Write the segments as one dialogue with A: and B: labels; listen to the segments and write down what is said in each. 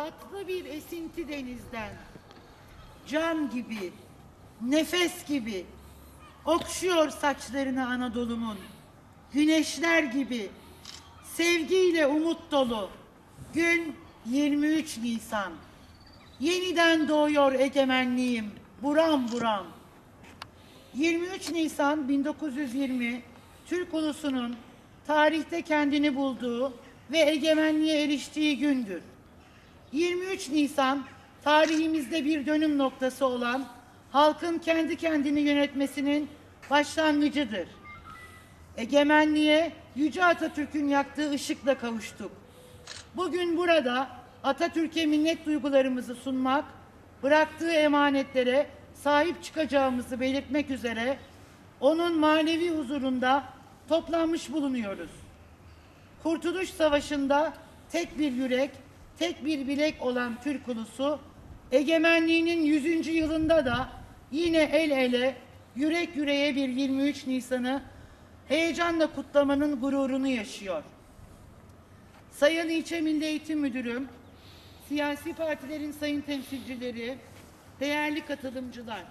A: tatlı bir esinti denizden. Cam gibi, nefes gibi okşuyor saçlarını Anadolu'mun. Güneşler gibi, sevgiyle umut dolu. Gün 23 Nisan. Yeniden doğuyor egemenliğim, buram buram. 23 Nisan 1920 Türk ulusunun tarihte kendini bulduğu ve egemenliğe eriştiği gündür. 23 Nisan tarihimizde bir dönüm noktası olan halkın kendi kendini yönetmesinin başlangıcıdır. Egemenliğe Yüce Atatürk'ün yaktığı ışıkla kavuştuk. Bugün burada Atatürk'e minnet duygularımızı sunmak, bıraktığı emanetlere sahip çıkacağımızı belirtmek üzere onun manevi huzurunda toplanmış bulunuyoruz. Kurtuluş Savaşı'nda tek bir yürek, tek bir bilek olan Türk ulusu, egemenliğinin 100. yılında da yine el ele, yürek yüreğe bir 23 Nisan'ı heyecanla kutlamanın gururunu yaşıyor. Sayın İlçe Milli Eğitim Müdürüm, siyasi partilerin sayın temsilcileri, değerli katılımcılar,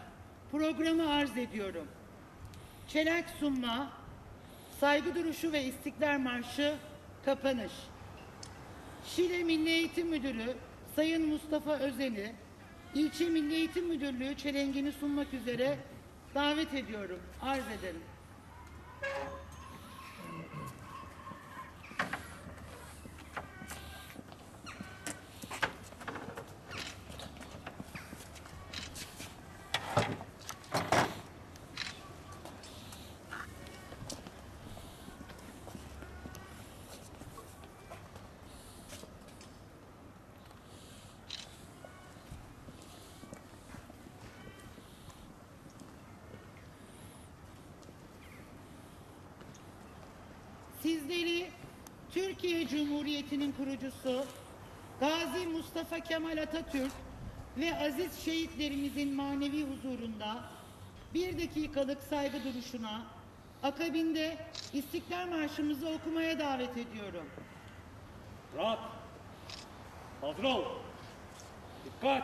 A: programı arz ediyorum. Çelenk sunma, saygı duruşu ve istiklal marşı, kapanış. Şile Milli Eğitim Müdürü Sayın Mustafa Özel'i, İlçe Milli Eğitim Müdürlüğü çelengini sunmak üzere davet ediyorum, arz ederim. Sizleri Türkiye Cumhuriyeti'nin kurucusu Gazi Mustafa Kemal Atatürk ve aziz şehitlerimizin manevi huzurunda bir dakikalık saygı duruşuna, akabinde İstiklal Marşımızı okumaya davet ediyorum.
B: Rahat. Hazır ol. Dikkat.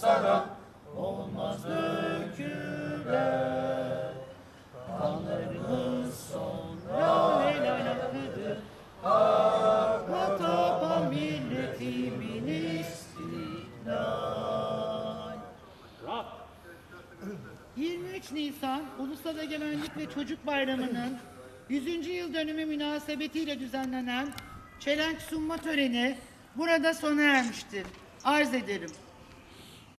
A: sana olmaz döküler Kanlarımız sonra helal hakkıdır Hakla tapan milletimin istiklal
B: Rahat.
A: 23 Nisan Ulusal Egemenlik ve Çocuk Bayramı'nın 100. yıl dönümü münasebetiyle düzenlenen çelenk sunma töreni burada sona ermiştir. Arz ederim.